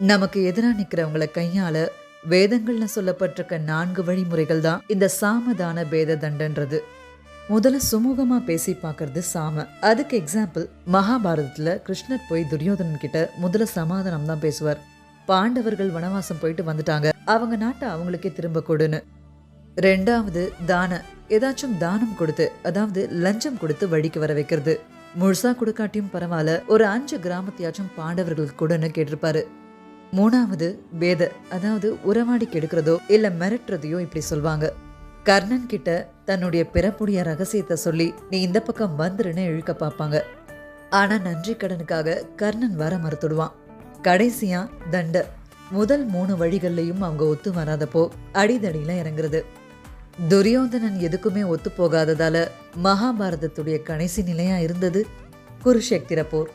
நமக்கு எதிராக நிற்கிறவங்களை கையாள வேதங்கள்ல சொல்லப்பட்டிருக்க நான்கு வழிமுறைகள் தான் இந்த சாமதான பேத தண்டன்றது. முதல்ல சுமூகமா பேசி பார்க்கறது சாம. அதுக்கு எக்ஸாம்பிள் மகாபாரதத்துல கிருஷ்ணர் போய் துரியோதனன் கிட்ட முதல்ல சமாதானம் தான் பேசுவார். பாண்டவர்கள் வனவாசம் போயிட்டு வந்துட்டாங்க. அவங்க நாட்டை அவங்களுக்கே திரும்ப கொடுன்னு. ரெண்டாவது தான. ஏதாச்சும் தானம் கொடுத்து அதாவது லஞ்சம் கொடுத்து வழிக்கு வர வைக்கிறது. முழுசா கொடுக்காட்டியும் பரவாயில்ல. ஒரு அஞ்சு கிராமத்தையாச்சும் பாண்டவர்கள் கொடுன்னு கேட்டிருப்பாரு. மூணாவது பேத அதாவது உறவாடி கெடுக்கிறதோ இல்ல மிரட்டுறதையோ இப்படி சொல்வாங்க. கர்ணன் கிட்ட தன்னுடைய பிறப்புடைய ரகசியத்தை சொல்லி நீ இந்த பக்கம் வந்துருன்னு இழுக்க பார்ப்பாங்க. ஆனா நன்றி கடனுக்காக கர்ணன் வர மறுத்துடுவான். கடைசியா தண்ட முதல் மூணு வழிகள்லையும் அவங்க ஒத்து வராதப்போ அடிதடியில இறங்குறது. துரியோதனன் எதுக்குமே ஒத்து போகாததால மகாபாரதத்துடைய கடைசி நிலையா இருந்தது குருஷேத்திர போர்.